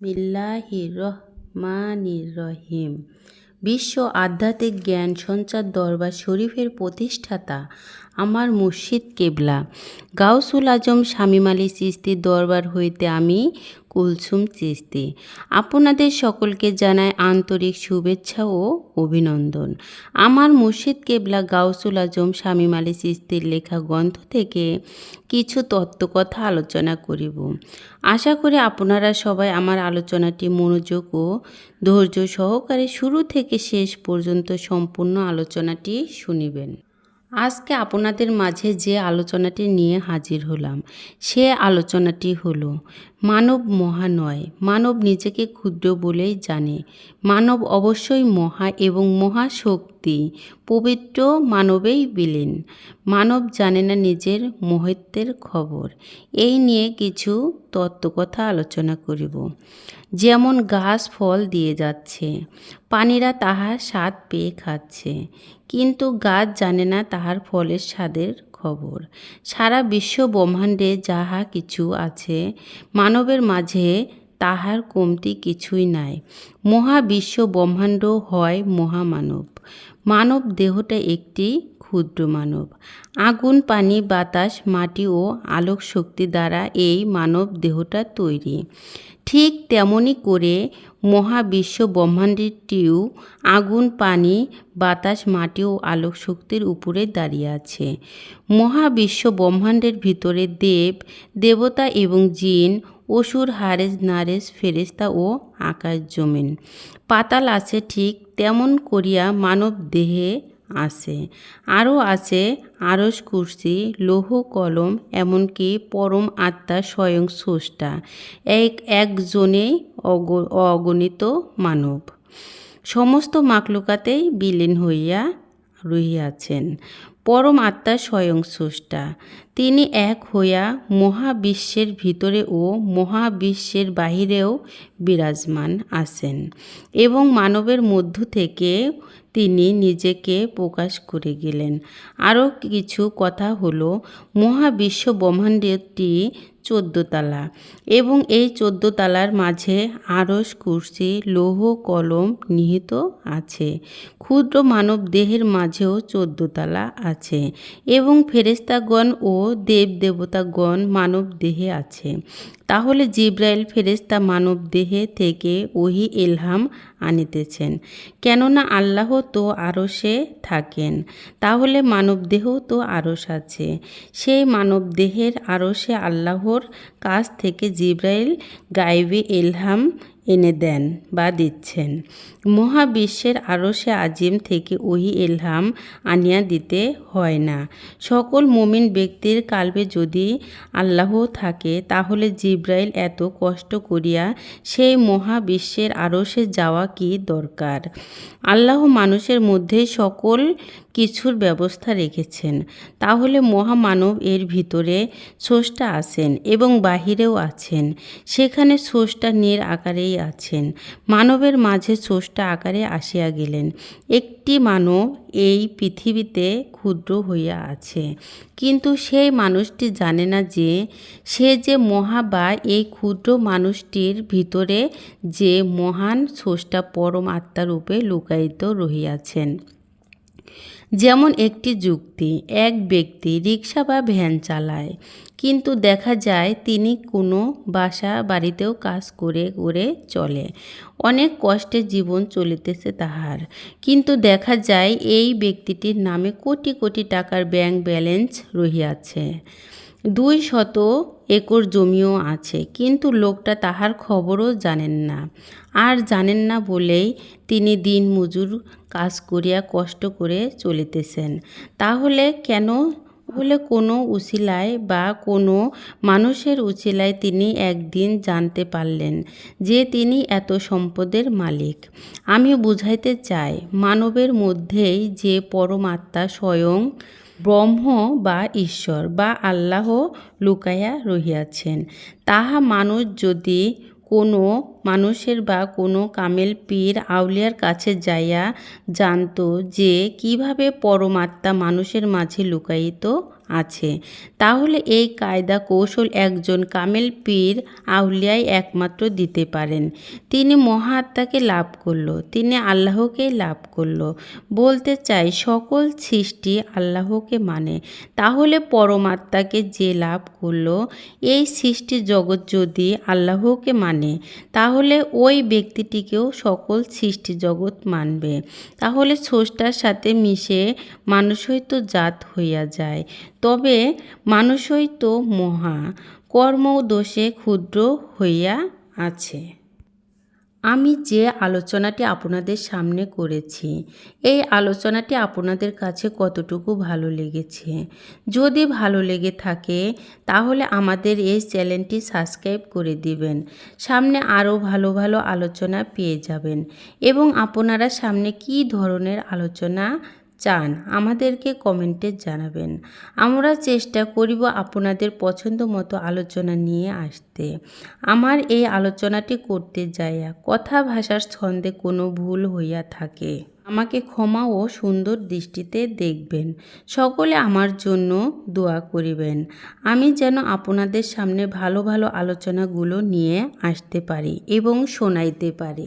বিল্লাহির রহমানির রহিম বিশ্ব আধ্যাত্মিক জ্ঞান সঞ্চার দরবার শরীফের প্রতিষ্ঠাতা আমার মুর্শিদ কেবলা। গাউসুল আজম শামীম আলী চিস্তির দরবার হইতে আমি কুলসুম চিস্তি আপনাদের সকলকে জানায় আন্তরিক শুভেচ্ছা ও অভিনন্দন। আমার মুর্শিদ কেবলা গাউসুল আজম শামীম চিস্তির লেখা গ্রন্থ থেকে কিছু তত্ত্বকথা আলোচনা করিব। আশা করি আপনারা সবাই আমার আলোচনাটি মনোযোগ ও ধৈর্য সহকারে শুরু থেকে শেষ পর্যন্ত সম্পূর্ণ আলোচনাটি শুনিবেন। আজকে আপনাদের মাঝে যে আলোচনাটি নিয়ে হাজির হলাম, সে আলোচনাটি হলো, মানব মহা নয় মানব নিজেকে ক্ষুদ্র বলেই জানে। মানব অবশ্যই মহা এবং মহাশক্তি, পবিত্র মানবেই বিলীন। মানব জানে না নিজের মহত্বের খবর। এই নিয়ে কিছু তত্ত্বকথা আলোচনা করিব। যেমন গাছ ফল দিয়ে যাচ্ছে, পানিরা তাহার স্বাদ পেয়ে খাচ্ছে, কিন্তু গাছ জানে না তাহার ফলের স্বাদের খবর। সারা বিশ্ব ব্রহ্মাণ্ডে যাহা কিছু আছে, মানবের মাঝে তাহার কমতি কিছুই নাই। মহাবিশ্ব ব্রহ্মাণ্ড হয় মহামানব। মানব দেহটা একটি ক্ষুদ্র মানব। আগুন, পানি, বাতাস, মাটি ও আলোক শক্তি দ্বারা এই মানব দেহটা তৈরি। ঠিক তেমনি করে মহাবিশ্ব ব্রহ্মাণ্ডটিও আগুন, পানি, বাতাস, মাটি ও আলোক শক্তির উপরে দাঁড়িয়ে আছে। মহাবিশ্ব ব্রহ্মাণ্ডের ভিতরে দেব, দেবতা এবং জিন, অসুর, হারেস, নারেস ফেরেস্তা ও আকাশ জমিন পাতাল আছে ঠিক তেমন করিয়া মানব দেহে আছে। আরও আছে আরস কুর্সি, লৌহ কলম, এমনকি পরম আত্মা স্বয়ং স্রষ্টা। এক একজনেই অগ, অগণিত মানব। সমস্ত মাকলুকাতেই বিলীন হইয়া রহিয়াছেন। পরম আত্মা স্বয়ং স্রষ্টা। তিনি এক হইয়া মহাবিশ্বের ভিতরে ও মহাবিশ্বের বাহিরেও বিরাজমান আছেন এবং মানবের মধ্য থেকে তিনি নিজেকে প্রকাশ করে গেলেন। আরও কিছু কথা হলো মহাবিশ্ব ব্রহ্মাণ্ডটি তালা এবং এই চোদ্দ তালার মাঝে আরস কুর্সি, লৌহ, কলম নিহিত আছে। ক্ষুদ্র মানব দেহের মাঝেও তালা আছে এবং ফেরেস্তাগণ ও দেব দেবতাগণ মানব দেহে আছে। তাহলে জিব্রাইল ফেরেস্তা মানব দেহে থেকে ওহি এলহাম আনিতেছেন। কেননা আল্লাহ তো আরসে থাকেন, তাহলে মানব দেহ তো আরস আছে। সেই মানব দেহের আরসে আল্লাহর কাছ থেকে জিব্রাইল গাইবে এলহাম এনে দেন বা দিচ্ছেন। মহাবিশ্বের আরশে আজিম থেকে ওহি এলহাম আনিয়া দিতে হয় না। সকল মুমিন ব্যক্তির কালবে যদি আল্লাহ থাকে, তাহলে জিব্রাইল এত কষ্ট করিয়া সেই মহাবিশ্বের আরশে যাওয়া কি দরকার? আল্লাহ মানুষের মধ্যে সকল কিছুর ব্যবস্থা রেখেছেন। তাহলে মহামানব এর ভিতরে স্রষ্টা আছেন এবং বাহিরেও আছেন। সেখানে স্রষ্টা নির আকারেই আছেন। মানবের মাঝে স্রষ্টা আকারে আসিয়া গেলেন। একটি মানব এই পৃথিবীতে ক্ষুদ্র হইয়া আছে। কিন্তু সেই মানুষটি জানে না যে, সে যে মহা বা এই ক্ষুদ্র মানুষটির ভিতরে যে মহান স্রষ্টা পরম আত্মারূপে লুকায়িত রহিয়াছেন। যেমন একটি যুক্তি এক ব্যক্তি রিক্সা বা ভ্যান চালায়। কিন্তু দেখা যায় তিনি কোনো বাসা বাড়িতেও কাজ করে করে চলে। অনেক কষ্টে জীবন চলিতেছে তাহার। কিন্তু দেখা যায় এই ব্যক্তিটির নামে কোটি কোটি টাকার ব্যাংক ব্যালেন্স রহিয়াছে। দুই শত একর জমিও আছে, কিন্তু লোকটা তাহার খবরও জানেন না। আর জানেন না বলেই তিনি দিন মজুর কাজ করিয়া কষ্ট করে চলিতেছেন। তাহলে কেন? হলে কোনো উচিলায় বা কোনো মানুষের উচিলায় তিনি একদিন জানতে পারলেন যে তিনি এত সম্পদের মালিক। আমি বুঝাইতে চাই, মানবের মধ্যেই যে পরমাত্মা স্বয়ং ব্রহ্ম বা ঈশ্বর বা আল্লাহ লুকাইয়া রহিয়াছেন, তাহা মানুষ যদি কোনো মানুষের বা কোনো কামেল পীর আউলিয়ার কাছে যাইয়া জানত যে কীভাবে পরমাত্মা মানুষের মাঝে লুকায়িত? আছে। তাহলে এই কায়দা কৌশল একজন কামেল পীর আউলিয়াই একমাত্র দিতে পারেন। তিনি মহাত্মাকে লাভ করল, তিনি আল্লাহকে লাভ করল। বলতে চাই, সকল সৃষ্টি আল্লাহকে মানে। তাহলে পরমাত্মাকে যে লাভ করল, এই সৃষ্টি জগৎ যদি আল্লাহকে মানে তাহলে ওই ব্যক্তিটিকেও সকল সৃষ্টি জগৎ মানবে। তাহলে স্রষ্টার সাথে মিশে মানুষই তো জাত হইয়া যায়। তবে মানুষই তো মহা কর্ম দোষে ক্ষুদ্র হইয়া আছে। আমি যে আলোচনাটি আপনাদের সামনে করেছি, এই আলোচনাটি আপনাদের কাছে কতটুকু ভালো লেগেছে? যদি ভালো লেগে থাকে, তাহলে আমাদের এই চ্যানেলটি সাবস্ক্রাইব করে দিবেন। সামনে আরও ভালো ভালো আলোচনা পেয়ে যাবেন। এবং আপনারা সামনে কী ধরনের আলোচনা চান, আমাদেরকে কমেন্টে জানাবেন। আমরা চেষ্টা করিব আপনাদের পছন্দ মতো আলোচনা নিয়ে আসতে। আমার এই আলোচনাটি করতে যাইয়া কথা ভাষার ছন্দে কোনো ভুল হইয়া থাকে। আমাকে ক্ষমা ও সুন্দর দৃষ্টিতে দেখবেন। সকলে আমার জন্য দোয়া করিবেন। আমি যেন আপনাদের সামনে ভালো ভালো আলোচনাগুলো নিয়ে আসতে পারি এবং শোনাইতে পারি।